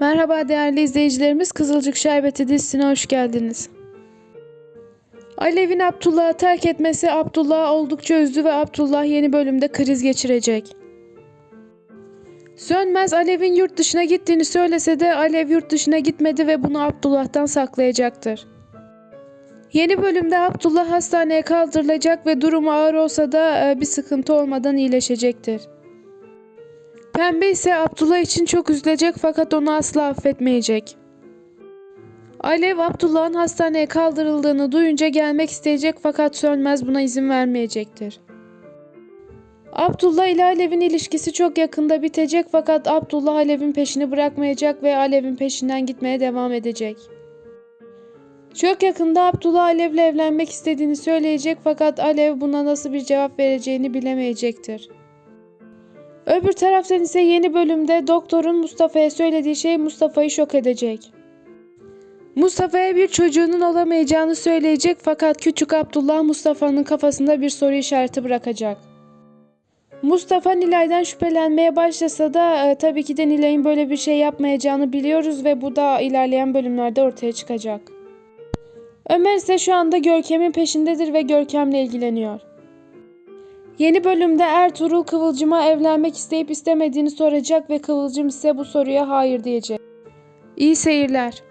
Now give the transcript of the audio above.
Merhaba değerli izleyicilerimiz, Kızılcık Şerbeti dizisine hoş geldiniz. Alev'in Abdullah'ı terk etmesi Abdullah'ı oldukça üzdü ve Abdullah yeni bölümde kriz geçirecek. Sönmez Alev'in yurt dışına gittiğini söylese de Alev yurt dışına gitmedi ve bunu Abdullah'tan saklayacaktır. Yeni bölümde Abdullah hastaneye kaldırılacak ve durumu ağır olsa da e, bir sıkıntı olmadan iyileşecektir. Pembe ise Abdullah için çok üzülecek fakat onu asla affetmeyecek. Alev Abdullah'ın hastaneye kaldırıldığını duyunca gelmek isteyecek fakat Sönmez buna izin vermeyecektir. Abdullah ile Alev'in ilişkisi çok yakında bitecek fakat Abdullah Alev'in peşini bırakmayacak ve Alev'in peşinden gitmeye devam edecek. Çok yakında Abdullah Alev'le evlenmek istediğini söyleyecek fakat Alev buna nasıl bir cevap vereceğini bilemeyecektir. Öbür taraftan ise yeni bölümde doktorun Mustafa'ya söylediği şey Mustafa'yı şok edecek. Mustafa'ya bir çocuğunun olamayacağını söyleyecek fakat küçük Abdullah Mustafa'nın kafasında bir soru işareti bırakacak. Mustafa Nilay'dan şüphelenmeye başlasa da e, tabii ki de Nilay'ın böyle bir şey yapmayacağını biliyoruz ve bu da ilerleyen bölümlerde ortaya çıkacak. Ömer ise şu anda Görkem'in peşindedir ve Görkem'le ilgileniyor. Yeni bölümde Ertuğrul Kıvılcım'a evlenmek isteyip istemediğini soracak ve Kıvılcım ise bu soruya hayır diyecek. İyi seyirler.